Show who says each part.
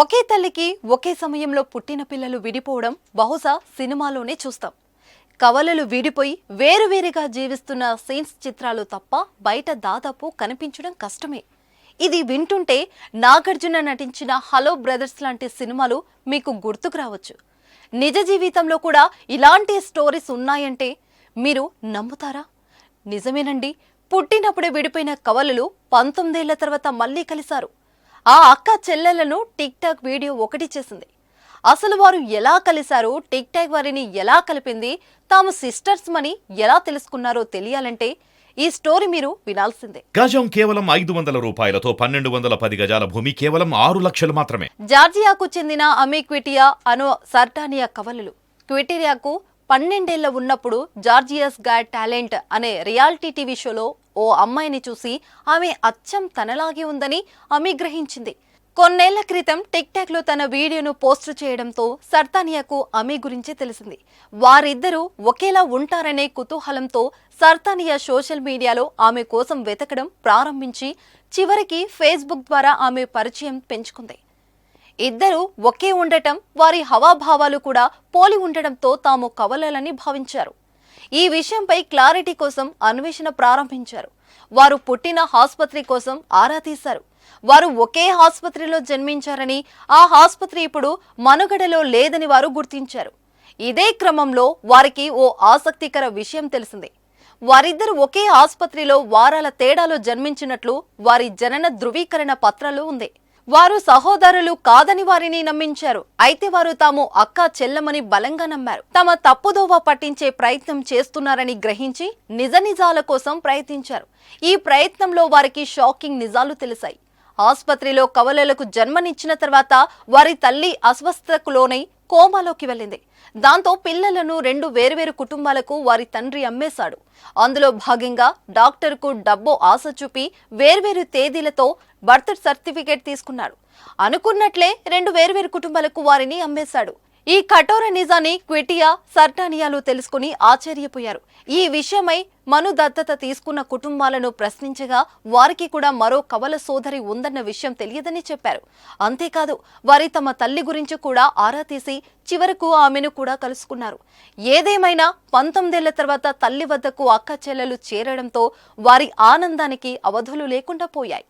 Speaker 1: ఒకే తల్లికి ఒకే సమయంలో పుట్టిన పిల్లలు విడిపోవడం బహుశా సినిమాలోనే చూస్తాం. కవలలు విడిపోయి వేరువేరుగా జీవిస్తున్న సీన్స్ చిత్రాలు తప్ప బయట దాదాపు కనిపించడం కష్టమే. ఇది వింటుంటే నాగార్జున నటించిన హలో బ్రదర్స్ లాంటి సినిమాలు మీకు గుర్తుకు రావచ్చు. నిజ జీవితంలో కూడా ఇలాంటి స్టోరీస్ ఉన్నాయంటే మీరు నమ్ముతారా? నిజమేనండి. పుట్టినప్పుడే విడిపోయిన కవలలు పంతొమ్మిదేళ్ళ తర్వాత మళ్ళీ కలిశారు. ఆ అక్క చెల్లెలను టిక్ టాక్ వీడియో ఒకటి చేసింది. అసలు వారు ఎలా కలిశారు టిక్ టాక్ వారిని ఎలా కలిపింది తాము సిస్టర్స్ మని ఎలా తెలుసుకున్నారో తెలియాలంటే ఈ స్టోరీ మీరు వినాల్సిందే.
Speaker 2: గజం కేవలం ఐదు వందల రూపాయలతో పన్నెండు వందల పది గజాల భూమి కేవలం ఆరు లక్షలు మాత్రమే.
Speaker 1: జార్జియాకు చెందిన అమీ క్విటియా అను సర్టానియా కవలలు. క్విటీరియాకు పన్నెండేళ్ళ ఉన్నప్పుడు జార్జియస్ గాడ్ టాలెంట్ అనే రియాలిటీ టీవీ షోలో ఓ అమ్మాయిని చూసి ఆమె అచ్చం తనలాగే ఉందని ఆమె గ్రహించింది. కొన్నేళ్ళ క్రితం టిక్లో తన వీడియోను పోస్ట్ చేయడంతో సర్తానియాకు ఆమె గురించి తెలిసింది. వారిద్దరూ ఒకేలా ఉంటారనే కుతూహలంతో సర్తానియా సోషల్ మీడియాలో ఆమె కోసం వెతకడం ప్రారంభించి చివరికి ఫేస్బుక్ ద్వారా ఆమె పరిచయం పెంచుకుంది. ఇద్దరు ఒకే ఉండటం వారి హవాభావాలు కూడా పోలి ఉండటంతో తాము కవలలని భావించారు. ఈ విషయంపై క్లారిటీ కోసం అన్వేషణ ప్రారంభించారు. వారు పుట్టిన ఆసుపత్రి కోసం ఆరా తీశారు. వారు ఒకే ఆసుపత్రిలో జన్మించారని ఆ ఆసుపత్రి ఇప్పుడు మనుగడలో లేదని వారు గుర్తించారు. ఇదే క్రమంలో వారికి ఓ ఆసక్తికర విషయం తెలిసింది. వారిద్దరు ఒకే ఆసుపత్రిలో వారాల తేడాలో జన్మించినట్లు వారి జనన ధృవీకరణ పత్రాలు ఉంది. వారు సహోదరులు కాదని వారిని నమ్మించారు. అయితే వారు తాము అక్క చెల్లమని బలంగా నమ్మారు. తమ తప్పుదోవ పట్టించే ప్రయత్నం చేస్తున్నారని గ్రహించి నిజ నిజాల కోసం ప్రయత్నించారు. ఈ ప్రయత్నంలో వారికి షాకింగ్ నిజాలు తెలిసాయి. ఆసుపత్రిలో కవలలకు జన్మనిచ్చిన తర్వాత వారి తల్లి అస్వస్థతకు లోనై కోమాలోకి వెళ్ళింది. దాంతో పిల్లలను రెండు వేరువేరు కుటుంబాలకు వారి తండ్రి అమ్మేశాడు. అందులో భాగంగా డాక్టర్కు డబ్బు ఆశ చూపి వేర్వేరు తేదీలతో బర్త్ సర్టిఫికేట్ తీసుకున్నాడు. అనుకున్నట్లే రెండు వేర్వేరు కుటుంబాలకు వారిని అమ్మేశాడు. ఈ కఠోర నిజాన్ని క్విటియా సర్టానియాలు తెలుసుకుని ఆశ్చర్యపోయారు. ఈ విషయమై మను దత్తత తీసుకున్న కుటుంబాలను ప్రశ్నించగా వారికి కూడా మరో కవల సోదరి ఉందన్న విషయం తెలియదని చెప్పారు. అంతేకాదు వారి తమ తల్లి గురించి కూడా ఆరా తీసి చివరకు ఆమెను కూడా కలుసుకున్నారు. ఏదేమైనా పంతొమ్మిదేళ్ళ తర్వాత తల్లి వద్దకు అక్క చెల్లెలు చేరడంతో వారి ఆనందానికి అవధులు లేకుండా పోయాయి.